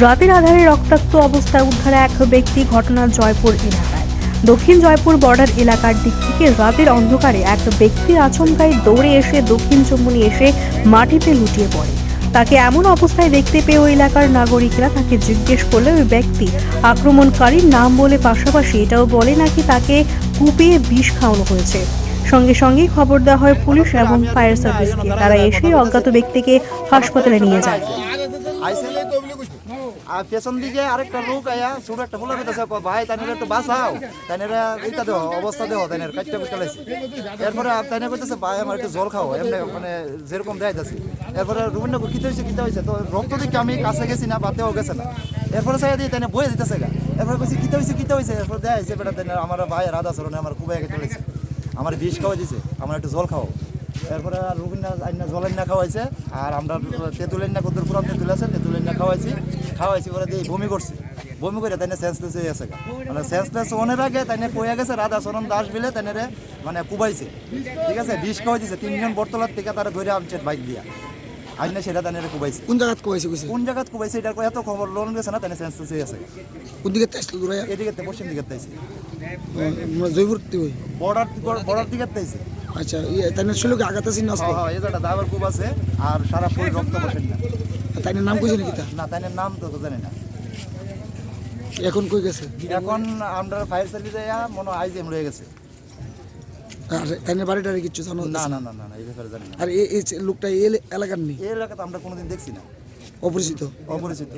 রাতের আধারে রক্তাক্ত অবস্থায় উদ্ধারে এক ব্যক্তি ঘটনা জয়পুর এলাকায়। দক্ষিণ জয়পুর বর্ডার এলাকার দিক থেকে রাতের অন্ধকারে এক ব্যক্তির আচমকায় দৌড়ে এসে দক্ষিণ চম্বনি এসে মাটিতে লুটিয়ে পড়ে। তাকে এমন অবস্থায় দেখতে পেয়ে ওই এলাকার নাগরিকরা তাকে জিজ্ঞেস করলে ওই ব্যক্তি, আক্রমণকারীর নাম বলে পাশাপাশি এটাও বলে নাকি তাকে কুপিয়ে বিষ খাওয়ানো হয়েছে? সঙ্গে সঙ্গেই খবর দেওয়া হয় পুলিশ এবং ফায়ার সার্ভিসকে। তারা এসে অজ্ঞাত ব্যক্তিকে হাসপাতালে নিয়ে যায়। পেছন দিকে আরেকটা লোক আয়া ছোট একটা ফুলা পেতেছে ভাই তাইনের একটু তো রক্ত দেখে আমি কাছে গেছি না বাতেও গেছে না? এরপরে চাই দিয়ে তাইনে বয়ে দিতেছে এরপরে কইছি কিতে হয়েছে কিতে হয়েছে এরপরে দেয় আমার ভাই রাধা চরণে আমার আগে চলেছে আমার বিষ খাওয়াই দিছে, আমার একটু জল খাও। এরপরে আর রুবিনা আইনা জলের না খাওয়াইছে আর আমরা তেঁতুলের না পুরান তেঁতুল আছে তেঁতুলের না খাওয়াইছি। খাওয়াইছি ওরা দিয়ে বমি করছে। বমি করে তাই সেন্সলেস হয়ে গেছে মানে সেন্সলেস ওনের আগে তাই কয়ে গেছে রাধা চরণ দাস বিলে তাই মানে কুবাইছে। ঠিক আছে? বিষ খাওয়াই তিনজন বটতলার থেকে তারা ধরে আনছে বাইক দিয়া। আজ না সেটা তাই কুবাইছে। কোন জায়গাত কয়েছে কইছে? কোন জায়গাত কুবাইছে এটার এত খবর লোন গেছে না তাই সেন্সলেস হয়ে গেছে কোন দিকে আসলো দূরে এদিকে তে, পশ্চিম দিকে তাইছে জয়পুর বর্ডার বর্ডার দিকে তাইছে আচ্ছা ইয়ে তাই ছিল কি আগাতে সিন আসলো হ্যাঁ জায়গাটা দাবার কুব আছে আর সারা ফুল রক্ত বসেন না। তাই নাম কইছে নাকি তা? না তাই নাম তো তো জানি না। এখন কই গেছে? এখন আমরা ফায়ার সার্ভিসে মনে হয় আইজিএম রয়ে গেছে। আর তাই বাড়িটারে কিচ্ছু জানো না না না? না না, এই ব্যাপারে জানি না। আর এই লোকটা এই এলাকার নেই? এই এলাকাতে আমরা কোনোদিন দেখছি না। অপরিচিত? অপরিচিত